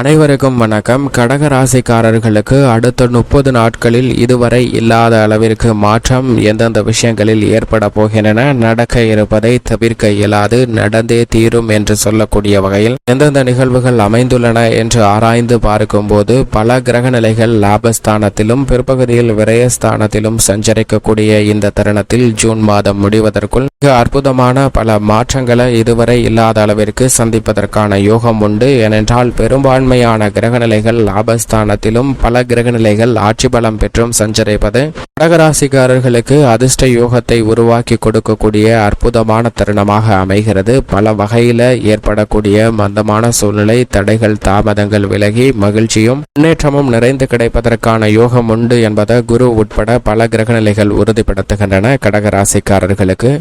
அனைவருக்கும் வணக்கம். கடக ராசிக்காரர்களுக்கு அடுத்த முப்பது நாட்களில் இதுவரை இல்லாத அளவிற்கு மாற்றம் எந்தெந்த விஷயங்களில் ஏற்பட போகின்றன நடக்க இருப்பதை தவிர்க்க இயலாது நடந்தே தீரும் என்று சொல்லக்கூடிய வகையில் எந்தெந்த நிகழ்வுகள் அமைந்துள்ளன என்று ஆராய்ந்து பார்க்கும்போது பல கிரக நிலைகள் லாபஸ்தானத்திலும் பிற்பகுதியில் விரயஸ்தானத்திலும் சஞ்சரிக்கக்கூடிய இந்த தருணத்தில் ஜூன் மாதம் முடிவதற்குள் மிக அற்புதமான பல மாற்றங்களை இதுவரை இல்லாத அளவிற்கு சந்திப்பதற்கான யோகம் உண்டு. ஏனென்றால் பெரும்பான்மையான கிரகநிலைகள் லாபஸ்தானத்திலும் பல கிரகநிலைகள் ஆட்சி பலம் பெற்றும் சஞ்சரிப்பது கடகராசிக்காரர்களுக்கு அதிர்ஷ்ட யோகத்தை உருவாக்கி கொடுக்கக்கூடிய அற்புதமான தருணமாக அமைகிறது. பல வகையில ஏற்படக்கூடிய மந்தமான சூழ்நிலை தடைகள் தாமதங்கள் விலகி மகிழ்ச்சியும் முன்னேற்றமும் நிறைந்து கிடைப்பதற்கான யோகம் உண்டு என்பதை குரு உட்பட பல கிரகநிலைகள் உறுதிப்படுத்துகின்றன கடகராசிக்காரர்களுக்கு.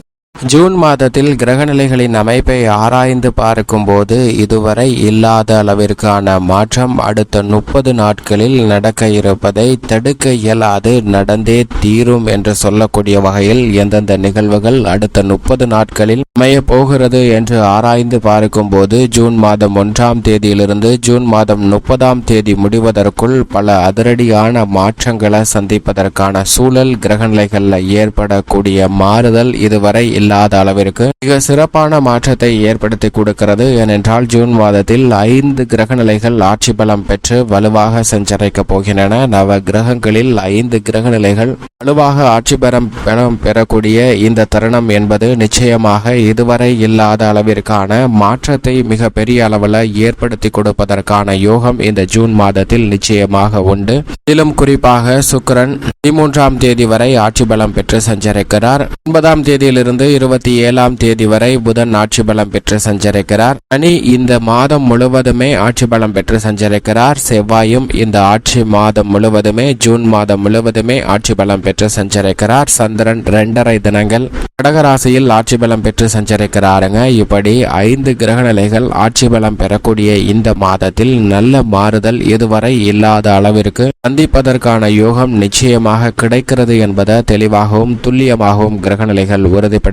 ஜூன் மாதத்தில் கிரகநிலைகளின் அமைப்பை ஆராய்ந்து பார்க்கும்போது இதுவரை இல்லாத அளவிற்கான மாற்றம் அடுத்த முப்பது நாட்களில் நடக்க இருப்பதை தடுக்க இயலாது நடந்தே தீரும் என்று சொல்லக்கூடிய வகையில் எந்தெந்த நிகழ்வுகள் அடுத்த முப்பது நாட்களில் அமையப் போகிறது என்று ஆராய்ந்து பார்க்கும்போது ஜூன் மாதம் ஒன்றாம் தேதியிலிருந்து ஜூன் மாதம் முப்பதாம் தேதி முடிவதற்குள் பல அதிரடியான மாற்றங்களை சந்திப்பதற்கான சூழல் கிரகநிலைகளில் ஏற்படக்கூடிய மாறுதல் இதுவரை இல்லை இல்லாத அளவிற்கு மிக சிறப்பான மாற்றத்தை ஏற்படுத்தி கொடுக்கிறது. ஏனென்றால் ஜூன் மாதத்தில் ஐந்து கிரகநிலைகள் ஆட்சி பலம் பெற்று வலுவாக சஞ்சரிக்க போகின்றன. நவ கிரகங்களில் ஐந்து கிரகநிலைகள் வலுவாக ஆட்சி பெறம் பலம் பெறக்கூடிய இந்த தருணம் என்பது நிச்சயமாக இதுவரை இல்லாத அளவிற்கான மாற்றத்தை மிக பெரிய அளவில் ஏற்படுத்தி கொடுப்பதற்கான யோகம் இந்த ஜூன் மாதத்தில் நிச்சயமாக உண்டு. இதிலும் குறிப்பாக சுக்கிரன் பதிமூன்றாம் தேதி வரை ஆட்சி பலம் பெற்று சஞ்சரிக்கிறார். ஒன்பதாம் தேதியிலிருந்து இருபத்தி ஏழாம் தேதி வரை புதன் ஆட்சி பலம் பெற்று சஞ்சரிக்கிறார். சனி இந்த மாதம் முழுவதுமே ஆட்சி பலம் பெற்று சஞ்சரிக்கிறார். செவ்வாயும் இந்த ஆட்சி மாதம் முழுவதுமே ஜூன் மாதம் முழுவதுமே ஆட்சி பலம் பெற்று சஞ்சரிக்கிறார். சந்திரன் இரண்டரை தினங்கள் கடகராசியில் ஆட்சி பலம் பெற்று சஞ்சரிக்கிறாருங்க. இப்படி ஐந்து கிரக நிலைகள் ஆட்சி பலம் பெறக்கூடிய இந்த மாதத்தில் நல்ல மாறுதல் இதுவரை இல்லாத அளவிற்கு சந்திப்பதற்கான யோகம் நிச்சயமாக கிடைக்கிறது என்பதை தெளிவாகவும் துல்லியமாகவும் கிரகநிலைகள்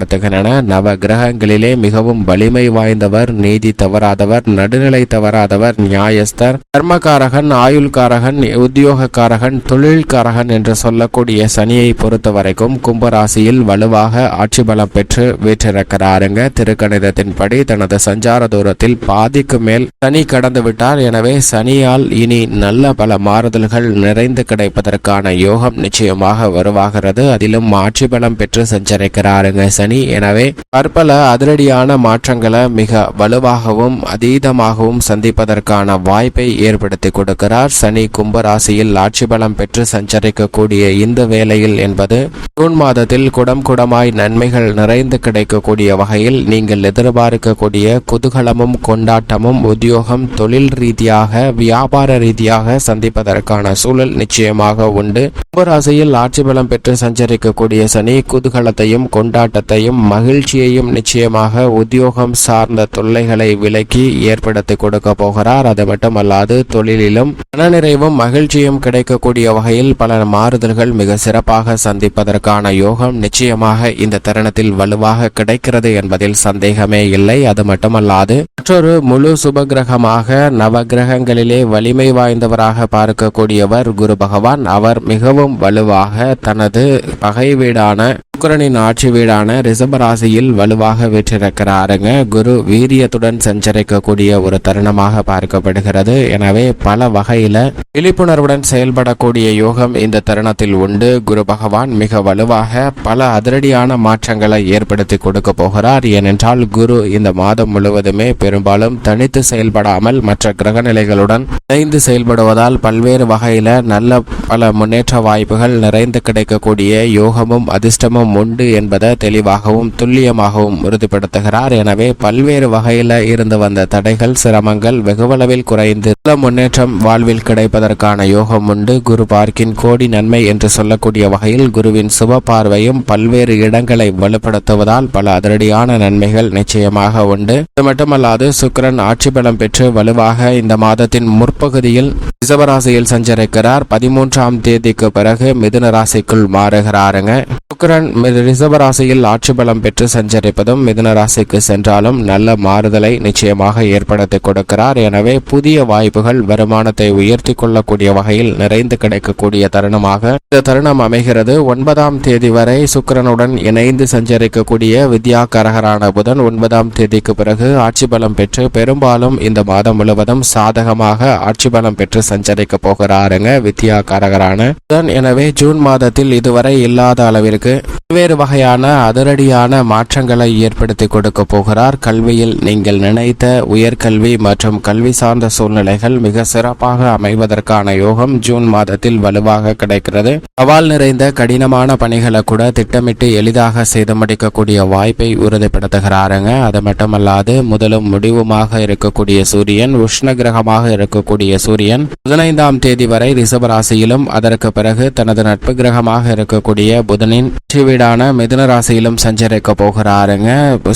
உறுதிப்படுத்துகின்றன நவ கிரகங்களிலே மிகவும் வலிமை வாய்ந்தவர் நீதி தவறாதவர் நடுநிலை தவறாதவர் நியாயஸ்தர் கர்மகாரகன் ஆயுள்காரகன் உத்தியோகக்காரகன் தொழில்காரகன் என்று சொல்லக்கூடிய சனியை பொறுத்த வரைக்கும் கும்பராசியில் வலுவாக ஆட்சி பலம் பெற்று வீற்றிருக்கிறாருங்க. திருக்கணிதத்தின்படி தனது சஞ்சார தூரத்தில் பாதிக்கு மேல் சனி கடந்து விட்டார் எனவே சனியால் இனி நல்ல பல மாறுதல்கள் நிறைந்து கிடைப்பதற்கான யோகம் நிச்சயமாக வருவாகிறது அதிலும் ஆட்சி பலம் பெற்று சஞ்சரிக்கிறாருங்க. சனி அணி எனவே பற்பல அதிரடியான மாற்றங்களை மிக வலுவாகவும் அதீதமாகவும் சந்திப்பதற்கான வாய்ப்பை ஏற்படுத்தி கொடுக்கிறார். சனி கும்பராசியில் ஆட்சி பலம் பெற்று சஞ்சரிக்கக்கூடிய இந்த வேளையில் என்பது ஜூன் மாதத்தில் குடம் குடமாய் நன்மைகள் நிறைந்து கிடைக்கக்கூடிய வகையில் நீங்கள் எதிர்பார்க்கக்கூடிய குதூகலமும் கொண்டாட்டமும் உத்தியோகம் தொழில் ரீதியாக வியாபார ரீதியாக சந்திப்பதற்கான சூழல் நிச்சயமாக உண்டு. கும்பராசியில் ஆட்சி பலம் பெற்று சஞ்சரிக்கக்கூடிய சனி குதூகலத்தையும் கொண்டாட்டத்தையும் மகிழ்ச்சியையும் நிச்சயமாக உத்தியோகம் சார்ந்த தொல்லைகளை விலக்கி ஏற்படுத்தி கொடுக்க போகிறார். அது மட்டுமல்லாது தொழிலிலும் மனநிறைவும் மகிழ்ச்சியும் கிடைக்கக்கூடிய வகையில் பல மாறுதல்கள் மிக சிறப்பாக சந்திப்பதற்கான யோகம் நிச்சயமாக இந்த தருணத்தில் வலுவாக கிடைக்கிறது என்பதில் சந்தேகமே இல்லை. அது மட்டுமல்லாது மற்றொரு முழு சுபகிரகமாக நவகிரகங்களிலே வலிமை வாய்ந்தவராக பார்க்கக்கூடியவர் குரு பகவான். அவர் மிகவும் வலுவாக தனது பகை வீடான சுக்கரனின் ஆட்சி வீடான ரிஷப ராசியில் வலுவாக வீற்றிருக்கிறாருங்க. குரு வீரியத்துடன் சஞ்சரிக்கக்கூடிய ஒரு தருணமாக பார்க்கப்படுகிறது. எனவே பல வகையில விழிப்புணர்வுடன் செயல்படக்கூடிய யோகம் இந்த தருணத்தில் உண்டு. குரு பகவான் மிக வலுவாக பல அதிரடியான மாற்றங்களை ஏற்படுத்தி கொடுக்க போகிறார். ஏனென்றால் குரு இந்த மாதம் முழுவதுமே பெரும்பாலும் தனித்து செயல்படாமல் மற்ற கிரகநிலைகளுடன் இணைந்து செயல்படுவதால் பல்வேறு வகையில நல்ல பல முன்னேற்ற வாய்ப்புகள் நிறைந்து கிடைக்கக்கூடிய யோகமும் அதிர்ஷ்டமும் உண்டு என்பதை தெளிவாகவும் துல்லியமாகவும் உறுதிப்படுத்துகிறார். எனவே பல்வேறு வகையில் இருந்து வந்த தடைகள் சிரமங்கள் வெகுவளவில் குறைந்து நல்ல முன்னேற்றம் வாழ்வில் கிடைப்பதற்கான யோகம் உண்டு. குரு பார்க்கின் கோடி நன்மை என்று சொல்லக்கூடிய வகையில் குருவின் சுப பார்வையும் பல்வேறு இடங்களை வலுப்படுத்துவதால் பல அதிரடியான நன்மைகள் நிச்சயமாக உண்டு. இது மட்டுமல்லாது சுக்கரன் ஆட்சி பலம் பெற்று வலுவாக இந்த மாதத்தின் முற்பகுதியில் ரிசவராசியில் சஞ்சரிக்கிறார். பதிமூன்றாம் தேதிக்கு பிறகு மிதுன ராசிக்குள் மாறுகிறாருங்க. சுக்கரன் ரிஷபராசியில் ஆட்சி பலம் பெற்று சஞ்சரிப்பதும் மிதுன ராசிக்கு சென்றாலும் நல்ல மாறுதலை நிச்சயமாக ஏற்படுத்தி கொடுக்கிறார். எனவே புதிய வாய்ப்புகள் வருமானத்தை உயர்த்தி கொள்ளக்கூடிய வகையில் நிறைந்து கிடைக்கக்கூடிய தருணமாக இந்த தருணம் அமைகிறது. ஒன்பதாம் தேதி வரை சுக்கிரனுடன் இணைந்து சஞ்சரிக்கக்கூடிய வித்யாகரகரான புதன் ஒன்பதாம் தேதிக்கு பிறகு ஆட்சி பலம் பெற்று பெரும்பாலும் இந்த மாதம் முழுவதும் சாதகமாக ஆட்சி பலம் பெற்று சஞ்சரிக்க போகிறாருங்க வித்யாகரகரான புதன். எனவே ஜூன் மாதத்தில் இதுவரை இல்லாத அளவிற்கு பல்வேறு வகையான அதிரடியான மாற்றங்களை ஏற்படுத்தி கொடுக்க போகிறார். கல்வியில் நீங்கள் நினைத்த உயர்கல்வி மற்றும் கல்வி சார்ந்த சூழ்நிலைகள் மிக சிறப்பாக அமைவதற்கான யோகம் ஜூன் மாதத்தில் வலுவாக கிடைக்கிறது. சவால் நிறைந்த கடினமான பணிகளை கூட திட்டமிட்டு எளிதாக செய்து முடிக்கக்கூடிய வாய்ப்பை உறுதிப்படுத்துகிறாருங்க. அது மட்டுமல்லாது முதலும் முடிவுமாக இருக்கக்கூடிய சூரியன் உஷ்ண கிரகமாக இருக்கக்கூடிய சூரியன் பதினைந்தாம் தேதி வரை ரிஷபராசியிலும் அதற்கு பிறகு தனது நட்பு கிரகமாக இருக்கக்கூடிய புதனின் வீடான மிதுன ராசியிலும் சஞ்சரிக்க போகிறாருங்க.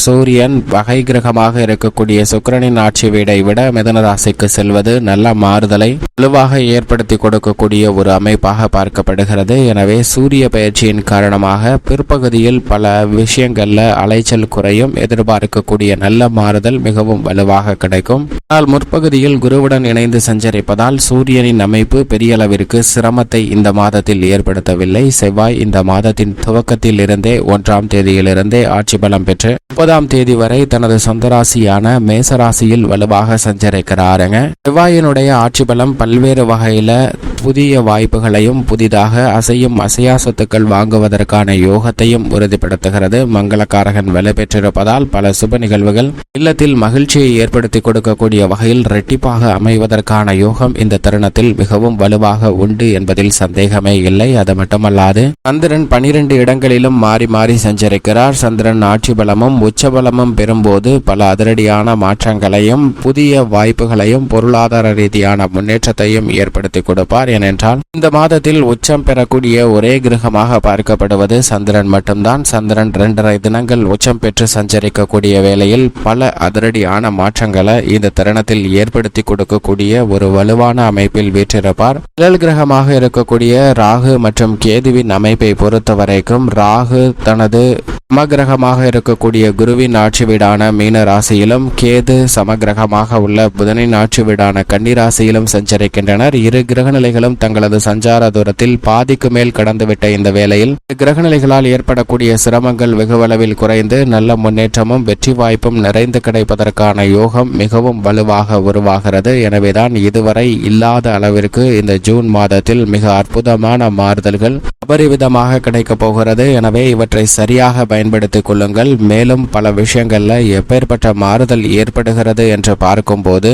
சூரியன் வகை கிரகமாக இருக்கக்கூடிய சுக்கிரனின் ஆட்சி வீடை விட மிதுன ராசிக்கு செல்வது நல்ல மாறுதலை வலுவாக ஏற்படுத்தி கொடுக்கக்கூடிய ஒரு அமைப்பாக பார்க்கப்படுகிறது. எனவே சூரிய பயிற்சியின் காரணமாக பிற்பகுதியில் பல விஷயங்கள்ல அலைச்சல் குறையும். எதிர்பார்க்கக்கூடிய நல்ல மாறுதல் மிகவும் வலுவாக கிடைக்கும். ஆனால் முற்பகுதியில் குருவுடன் இணைந்து சஞ்சரிப்பதால் சூரியனின் அமைப்பு பெரிய அளவிற்கு சிரமத்தை இந்த மாதத்தில் ஏற்படுத்தவில்லை. செவ்வாய் இந்த மாதத்தின் துவக்கத்தில் இருந்தே ஒன்றாம் தேதியிலிருந்தே ஆட்சி பலம் பெற்று முப்பதாம் தேதி வரை தனது சொந்த ராசியான மேசராசியில் வலுவாக சஞ்சரிக்கிறாருங்க. செவ்வாயினுடைய ஆட்சி பலம் பல்வேறு வகையில புதிய வாய்ப்புகளையும் புதிதாக அசையும் அசையா சொத்துக்கள் வாங்குவதற்கான யோகத்தையும் உறுதிப்படுத்துகிறது. மங்களக்காரகன் வலு பெற்றிருப்பதால் பல சுப நிகழ்வுகள் இல்லத்தில் மகிழ்ச்சியை ஏற்படுத்தி கொடுக்கக்கூடிய வகையில் ரெட்டிப்பாக அமைவதற்கான யோகம் இந்த தருணத்தில் மிகவும் வலுவாக உண்டு என்பதில் சந்தேகமே இல்லை. அது மட்டுமல்லாது சந்திரன் பனிரெண்டு இடங்களிலும் மாறி மாறி சஞ்சரிக்கிறார். சந்திரன் ஆட்சி பலமும் உச்ச பலமும் பெறும்போது பல அதிரடியான மாற்றங்களையும் புதிய வாய்ப்புகளையும் பொருளாதார ரீதியான முன்னேற்றத்தையும் ஏற்படுத்தி கொடுப்பார். ஏனென்றால் இந்த மாதத்தில் உச்சம் பெறக்கூடிய ஒரே கிரகமாக பார்க்கப்படுவது சந்திரன் மட்டும்தான். சந்திரன் இரண்டரை தினங்கள் உச்சம் பெற்று சஞ்சரிக்கக்கூடிய வேளையில் பல அதிரடியான மாற்றங்களை இந்த தருணத்தில் ஏற்படுத்தி கொடுக்கக்கூடிய ஒரு வலுவான அமைப்பில் வீற்றிருப்பார். நிழல் கிரகமாக இருக்கக்கூடிய ராகு மற்றும் கேதுவின் அமைப்பை பொறுத்த வரைக்கும் ராகு தனது சமகிரகமாக இருக்கக்கூடிய குருவின் ஆட்சி வீடான மீன ராசியிலும் கேது சமகிரகமாக உள்ள புதனின் ஆட்சி வீடான கன்னி ராசியிலும் சஞ்சரிக்கின்றனர். இரு கிரகநிலைகளும் தங்களது சஞ்சார தூரத்தில் பாதிக்கு மேல் கடந்துவிட்ட இந்த வேளையில் கிரகநிலைகளால் ஏற்படக்கூடிய சிரமங்கள் வெகுவளவில் குறைந்து நல்ல முன்னேற்றமும் வெற்றி வாய்ப்பும் நிறைந்து கிடைப்பதற்கான யோகம் மிகவும் வலுவாக உருவாகிறது. எனவேதான் இதுவரை இல்லாத அளவிற்கு இந்த ஜூன் மாதத்தில் மிக அற்புதமான மாறுதல்கள் அபரிவிதமாக கிடைக்கப் போகிறது. எனவே இவற்றை சரியாக பயன்படுத்திக் கொள்ளுங்கள். மேலும் பல விஷயங்கள்ல எப்பேற்பட்ட மாறுதல் ஏற்படுகிறது என்று பார்க்கும்போது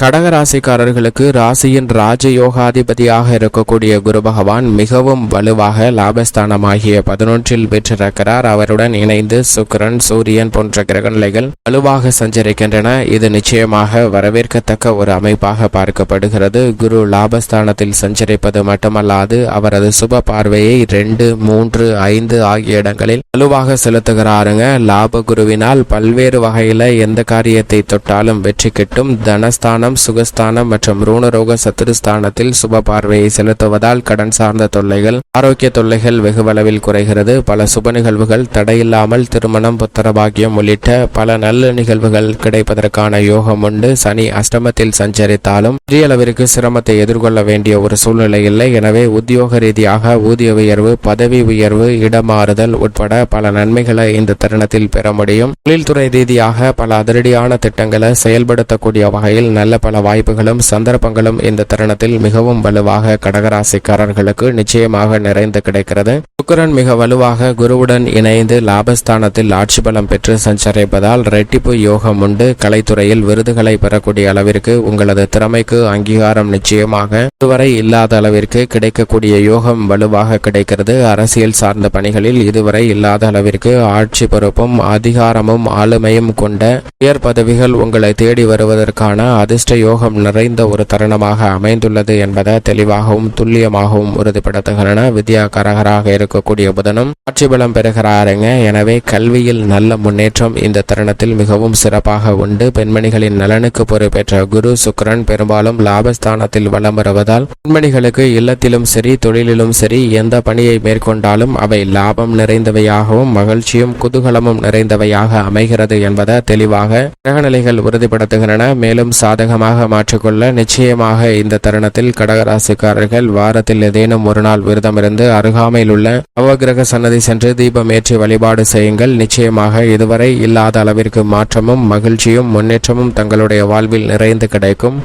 கடக ராசிக்காரர்களுக்கு ராசியின் ராஜயோகாதிபதியாக இருக்கக்கூடிய குரு பகவான் மிகவும் வலுவாக லாபஸ்தானமாகிய பதினொன்றில் பெற்றிருக்கிறார். அவருடன் இணைந்து சுக்கிரன் சூரியன் போன்ற கிரகநிலைகள் வலுவாக சஞ்சரிக்கின்றன. இது நிச்சயமாக வரவேற்கத்தக்க ஒரு அமைப்பாக பார்க்கப்படுகிறது. குரு லாபஸ்தானத்தில் சஞ்சரிப்பது மட்டுமல்லாது அவரது சுப பார்வையை ரெண்டு மூன்று ஐந்து ஆகிய இடங்களில் வலுவாக செலுத்துகிறாருங்க. லாப குருவினால் பல்வேறு வகையில எந்த காரியத்தை தொட்டாலும் வெற்றி கிட்டும். தனஸ்தானம் சுகஸ்தானம் மற்றும் ரூணரோக சத்துருஸ்தானத்தில் சுப பார்வையை செலுத்துவதால் கடன் சார்ந்த தொல்லைகள் ஆரோக்கிய தொல்லைகள் வெகுவளவில் குறைகிறது. பல சுப நிகழ்வுகள் தடையில்லாமல் திருமணம் புத்திரபாகியம் உள்ளிட்ட பல நல்ல நிகழ்வுகள் கிடைப்பதற்கான யோகம் உண்டு. சனி அஷ்டமத்தில் சஞ்சரித்தாலும் பெரிய அளவிற்கு சிரமத்தை எதிர்கொள்ள வேண்டிய ஒரு சூழ்நிலை இல்லை. எனவே உத்தியோக ரீதியாக ஊதிய உயர்வு பதவி உயர்வு இடமாறுதல் உட்பட பல நன்மைகளை இந்த தருணத்தில் பெற முடியும். தொழில்துறை ரீதியாக பல அதிரடியான திட்டங்களை செயல்படுத்தக்கூடிய வகையில் நல்ல பல வாய்ப்புகளும் சந்தர்ப்பங்களும் இந்த தருணத்தில் மிகவும் வலுவாக கடகராசிக்காரர்களுக்கு நிச்சயமாக நிறைந்து கிடைக்கிறது. சுக்கரன் மிக வலுவாக குருவுடன் இணைந்து லாபஸ்தானத்தில் ஆட்சி பலம் பெற்று சஞ்சரிப்பதால் ரெட்டிப்பு யோகம் உண்டு. கலைத்துறையில் விருதுகளை பெறக்கூடிய அளவிற்கு உங்களது திறமைக்கு அங்கீகாரம் நிச்சயமாக. இதுவரை இல்லாத அளவிற்கு கிடைக்கக்கூடிய யோகம் வலுவாக கிடைக்கிறது. அரசியல் சார்ந்த பணிகளில் இதுவரை இல்லாத அளவிற்கு ஆட்சி பொறுப்பும் அதிகாரமும் ஆளுமையும் கொண்ட உயர் பதவிகள் உங்களை தேடி வருவதற்கான அதிர்ஷ்ட யோகம் நிறைந்த ஒரு தருணமாக அமைந்துள்ளது என்பதை தெளிவாகவும் துல்லியமாகவும் உறுதிப்படுத்துகின்றன. வித்யா கரகராக இருக்கக்கூடிய புதனும் ஆட்சி பலம் பெறுகிறாருங்க. எனவே கல்வியில் நல்ல முன்னேற்றம் இந்த தருணத்தில் மிகவும் சிறப்பாக உண்டு. பெண்மணிகளின் நலனுக்கு பொறுப்பேற்ற குரு சுக்கரன் பெரும்பாலும் லாபஸ்தானத்தில் வலம் வருவதால் பெண்மணிகளுக்கு இல்லத்திலும் சரி தொழிலிலும் சரி எந்த பணியை மேற்கொண்டாலும் அவை லாபம் நிறைந்தவையாகவும் மகிழ்ச்சியும் குதூகலமும் நிறைந்தவையாக அமைகிறது என்பதை தெளிவாக கிரகநிலைகள் உறுதிப்படுத்துகின்றன. மேலும் சாதகமாக மாற்றிக்கொள்ள நிச்சயமாக இந்த தருணத்தில் கடகராசிக்காரர்கள் வாரத்தில் ஏதேனும் ஒரு நாள் விரதமிருந்து அருகாமையில் உள்ள நவகிரக சன்னதி சென்று தீபம் ஏற்றி வழிபாடு செய்யுங்கள். நிச்சயமாக இதுவரை இல்லாத அளவிற்கு மாற்றமும் மகிழ்ச்சியும் முன்னேற்றமும் தங்களுடைய வாழ்வில் நிறைந்து கிடைக்கும்.